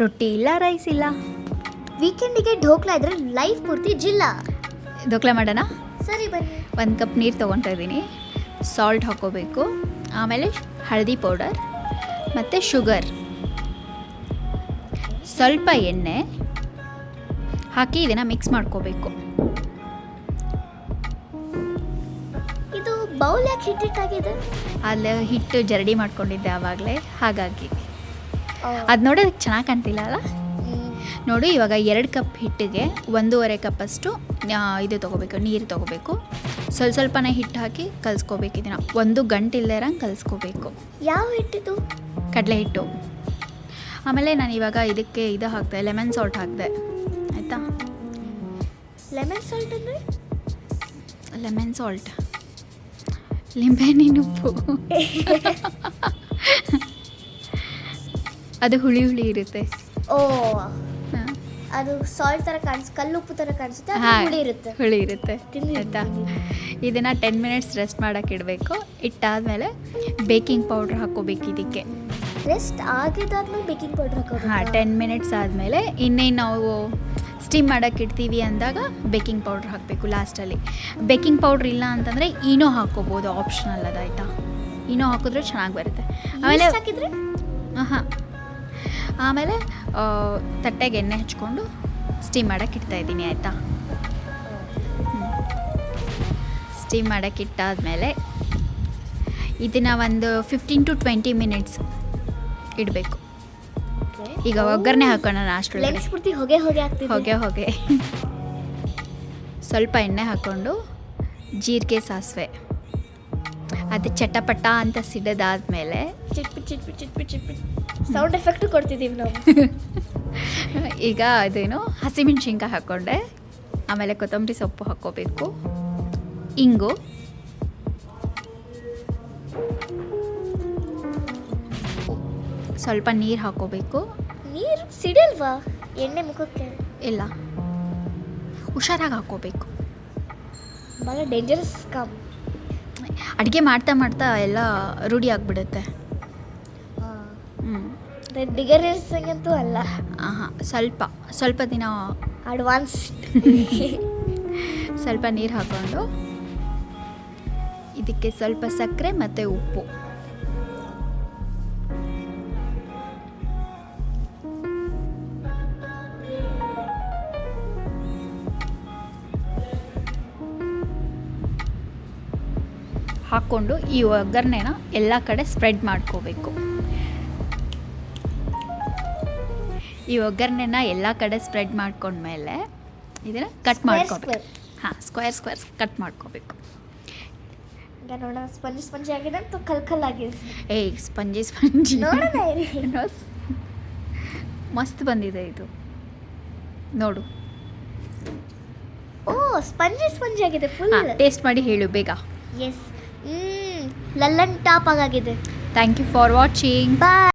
ರೊಟ್ಟಿ ಇಲ್ಲ ರೈಸ್ ಇಲ್ಲ. ವೀಕೆಂಡಿಗೆ ಢೋಕ್ಲಾ ಇದ್ರೆ ಲೈಫ್ ಪೂರ್ತಿ ಜಿಲ್ಲ. ಢೋಕ್ಲ ಮಾಡೋಣ? ಸರಿ ಬನ್ನಿ. ಒಂದು ಕಪ್ ನೀರು ತೊಗೊತಾ ಇದ್ದೀನಿ. ಸಾಲ್ಟ್ ಹಾಕ್ಕೋಬೇಕು ಆಮೇಲೆ ಹಳದಿ ಪೌಡರ್ ಮತ್ತು ಶುಗರ್ ಸ್ವಲ್ಪ ಎಣ್ಣೆ ಹಾಕಿ ಇದನ್ನು ಮಿಕ್ಸ್ ಮಾಡ್ಕೋಬೇಕು. ಇದು ಬೌಲ್ ಯಾಕೆ ಹಿಟ್ಟಿಟ್ಟಾಗಿದೆ ಅಲ್ಲಿ ಹಿಟ್ಟು ಜರಡಿ ಮಾಡ್ಕೊಂಡಿದ್ದೆ ಆವಾಗಲೇ. ಹಾಗಾಗಿ. ಅದು ನೋಡೋದಕ್ಕೆ ಚೆನ್ನಾಗಿ ಕಾಣ್ತಿಲ್ಲ ಅಲ್ಲ? ನೋಡು ಇವಾಗ ಎರಡು ಕಪ್ ಹಿಟ್ಟಿಗೆ ಒಂದೂವರೆ ಕಪ್ಪಷ್ಟು ಇದು ತೊಗೋಬೇಕು ನೀರು ತೊಗೋಬೇಕು. ಸ್ವಲ್ಪ ಸ್ವಲ್ಪನೇ ಹಿಟ್ಟು ಹಾಕಿ ಕಲಿಸ್ಕೋಬೇಕು ಇದನ್ನು. ಒಂದು ಗಂಟೆ ಇಲ್ಲದೇ ಇರಂಗೆ ಕಲಿಸ್ಕೋಬೇಕು. ಯಾವ ಹಿಟ್ಟಿದು? ಕಡಲೆ ಹಿಟ್ಟು. ಆಮೇಲೆ ನಾನು ಇವಾಗ ಇದಕ್ಕೆ ಇದು ಹಾಕಿದೆ ಲೆಮನ್ ಸಾಲ್ಟ್ ಹಾಕಿದೆ. ಆಯಿತಾ? ಲೆಮನ್ ಸಾಲ್ಟ್ ಅಂದ್ರೆ? Lemon salt. ಲಿಂಬೆಹಣ್ಣಿನ ಉಪ್ಪು. ಅದು ಹುಳಿ ಹುಳಿ ಇರುತ್ತೆ. ಓ ಹಾಂ. ಅದು ಸಾಲ್ಟ್ ತರ ಕಾಣಿಸ್ ಕಲ್ಲುಪ್ಪು ತರ ಕಾಣಿಸುತ್ತೆ ಅದು ಹಾಂ ಹುಳಿ ಇರುತ್ತೆ. ಹುಳಿ ಇರುತ್ತೆ. ಆಯ್ತಾ? ಇದನ್ನ ಟೆನ್ ಮಿನಿಟ್ಸ್ ರೆಸ್ಟ್ ಮಾಡೋಕೆ ಇಡಬೇಕು. ಇಟ್ಟಾದ್ಮೇಲೆ ಬೇಕಿಂಗ್ ಪೌಡ್ರ್ ಹಾಕೋಬೇಕು ಇದಕ್ಕೆ. ರೆಸ್ಟ್ ಆಗಿದ್ದಾದ್ಮೇಲೆ ಬೇಕಿಂಗ್ ಪೌಡರ್ ಹಾಕೋದು ಹಾ ಟೆನ್ ಮಿನಿಟ್ಸ್ ಆದಮೇಲೆ ಇನ್ನೇನು ನಾವು ಸ್ಟೀಮ್ ಮಾಡೋಕೆ ಇಡ್ತೀವಿ ಅಂದಾಗ ಬೇಕಿಂಗ್ ಪೌಡ್ರ್ ಹಾಕಬೇಕು ಲಾಸ್ಟಲ್ಲಿ ಬೇಕಿಂಗ್ ಪೌಡ್ರ್ ಇಲ್ಲ ಅಂತಂದರೆ ಈನೋ ಹಾಕ್ಕೋಬೋದು ಆಪ್ಷನಲ್ ಅದಾಯ್ತಾ ಈನೋ ಹಾಕಿದ್ರೆ ಚೆನ್ನಾಗಿ ಬರುತ್ತೆ. ಆಮೇಲೆ ಹಾಕಿದ್ರೆ? ಹಾಂ ಆಮೇಲೆ ತಟ್ಟೆಗೆ ಎಣ್ಣೆ ಹಚ್ಕೊಂಡು ಸ್ಟೀಮ್ ಮಾಡೋಕ್ಕೆ ಇಡ್ತಾ ಇದ್ದೀನಿ ಆಯಿತಾ? ಸ್ಟೀಮ್ ಮಾಡೋಕೆ ಇಟ್ಟಾದಮೇಲೆ ಇದನ್ನು ಒಂದು ಫಿಫ್ಟೀನ್ ಟು ಟ್ವೆಂಟಿ ಮಿನಿಟ್ಸ್ ಇಡಬೇಕು. ಈಗ ಒಗ್ಗರಣೆ ಹಾಕೋಣ ಪೂರ್ತಿ ಹೊಗೆ ಹೊಗೆ ಹೊಗೆ ಹೊಗೆ. ಸ್ವಲ್ಪ ಎಣ್ಣೆ ಹಾಕ್ಕೊಂಡು ಜೀರಿಗೆ ಸಾಸಿವೆ. ಅದು ಚಟಪಟ ಅಂತ ಸಿಡದಾದ್ಮೇಲೆ ಚಿಟ್ಪಿಟ್ ಚಿಟ್ಪಿಟ್ ಚಿಟ್ಪಿಟ್ ಚಿಟ್ಪಿ. ಸೌಂಡ್ ಎಫೆಕ್ಟ್ ಕೊಡ್ತಿದ್ದೀವಿ ನಾವು. ಈಗ ಅದೇನು ಹಸಿಮೆಣ್ಸಿನ್ಕಾಯಿ ಹಾಕ್ಕೊಂಡೆ ಆಮೇಲೆ ಕೊತ್ತಂಬರಿ ಸೊಪ್ಪು ಹಾಕ್ಕೋಬೇಕು. ಇಂಗು. ಸ್ವಲ್ಪ ನೀರು ಹಾಕ್ಕೋಬೇಕು. ನೀರು ಸಿಡಲ್ವಾ? ಎಣ್ಣೆ ಮುಖಕ್ಕೆ? ಇಲ್ಲ. ಹುಷಾರಾಗಿ ಹಾಕ್ಕೋಬೇಕು. ಭಾಳ ಡೇಂಜರಸ್ ಕಾಮ್ ಅಡುಗೆ ಮಾಡ್ತಾ ಮಾಡ್ತಾ ಎಲ್ಲ ರೂಢಿ ಆಗಿಬಿಡುತ್ತೆ. ಹ್ಞೂ ಅಲ್ಲ. ಹಾಂ ಸ್ವಲ್ಪ ಸ್ವಲ್ಪ ದಿನ ಅಡ್ವಾನ್ಸ್ ಸ್ವಲ್ಪ ನೀರು ಹಾಕ್ಕೊಂಡು ಇದಕ್ಕೆ ಸ್ವಲ್ಪ ಸಕ್ಕರೆ ಮತ್ತು ಉಪ್ಪು. ಹಾಕ್ಕೊಂಡು ಈ ಒಗ್ಗರಣೆನ ಎಲ್ಲ ಕಡೆ ಸ್ಪ್ರೆಡ್ ಮಾಡ್ಕೋಬೇಕು. ಈ ಒಗ್ಗರಣೆನ ಎಲ್ಲ ಕಡೆ ಸ್ಪ್ರೆಡ್ ಮಾಡ್ಕೊಂಡ್ಮೇಲೆ ಇದನ್ನು ಕಟ್ ಮಾಡ್ಕೋಬೇಕು. ಹಾಂ ಸ್ಕ್ವೇರ್ ಸ್ಕ್ವೇರ್ ಕಟ್ ಮಾಡ್ಕೋಬೇಕು. ನೋಡೋಣ ಸ್ಪಂಜಿಸ್ ಸ್ಪಂಜ್ ಆಗಿದೆ ಅಂತ ಕಲ್ ಕಲ್ ಆಗಿದೆ. ಏಯ್ ಸ್ಪಂಜಿ ಸ್ಪಂಜಿ. ಮಸ್ತ್. ಬಂದಿದೆ ಇದು. ನೋಡು. ಓ ಸ್ಪಂಜಿ ಸ್ಪಂಜಿ ಆಗಿದೆ ಫುಲ್ ಟೇಸ್ಟ್ ಮಾಡಿ ಹೇಳು ಬೇಗ. ಎಸ್ ಲಲ್ಲನ್ ಟಾಪ್ ಆಗಿದೆ thank you for watching bye